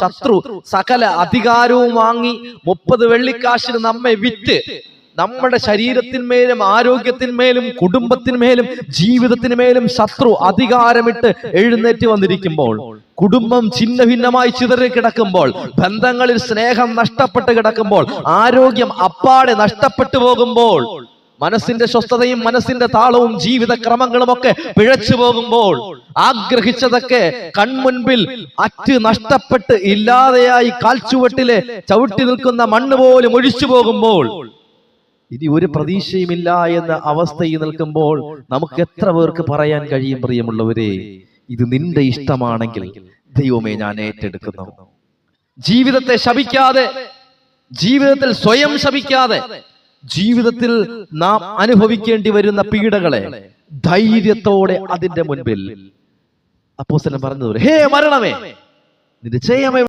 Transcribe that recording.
ശത്രു സകല അധികാരവും വാങ്ങി മുപ്പത് വെള്ളിക്കാശിന് നമ്മെ വിറ്റ് നമ്മുടെ ശരീരത്തിന്മേലും ആരോഗ്യത്തിന്മേലും കുടുംബത്തിന്മേലും ജീവിതത്തിന്മേലും ശത്രു അധികാരമിട്ട് എഴുന്നേറ്റ് വന്നിരിക്കുമ്പോൾ കുടുംബം ഛിന്ന ഭിന്നമായി ചിതറി കിടക്കുമ്പോൾ ബന്ധങ്ങളിൽ സ്നേഹം നഷ്ടപ്പെട്ട് കിടക്കുമ്പോൾ ആരോഗ്യം അപ്പാടെ നഷ്ടപ്പെട്ടു പോകുമ്പോൾ മനസ്സിന്റെ സ്വസ്ഥതയും മനസ്സിന്റെ താളവും ജീവിത ക്രമങ്ങളും ഒക്കെ പിഴച്ചു പോകുമ്പോൾ ആഗ്രഹിച്ചതൊക്കെ കൺമുൻപിൽ അറ്റ് നഷ്ടപ്പെട്ട് ഇല്ലാതെയായി കാൽച്ചുവട്ടിലെ ചവിട്ടി നിൽക്കുന്ന മണ്ണ് പോലും ഒഴിച്ചു പോകുമ്പോൾ ഇനി ഒരു പ്രതീക്ഷയുമില്ല എന്ന അവസ്ഥയിൽ നിൽക്കുമ്പോൾ നമുക്ക് എത്ര പേർക്ക് പറയാൻ കഴിയും പ്രിയമുള്ളവരെ? ഇത് നിന്റെ ഇഷ്ടമാണെങ്കിൽ ദൈവമേ ഞാൻ ഏറ്റെടുക്കുന്നു. ജീവിതത്തെ ശപിക്കാതെ ജീവിതത്തിൽ സ്വയം ശപിക്കാതെ ജീവിതത്തിൽ നാം അനുഭവിക്കേണ്ടി വരുന്ന പീഡകളെ ധൈര്യത്തോടെ അതിന്റെ മുൻപിൽ അപ്പോസ്തലൻ പറഞ്ഞതുപോലെ ഹേ മരണമേ നിന്റെ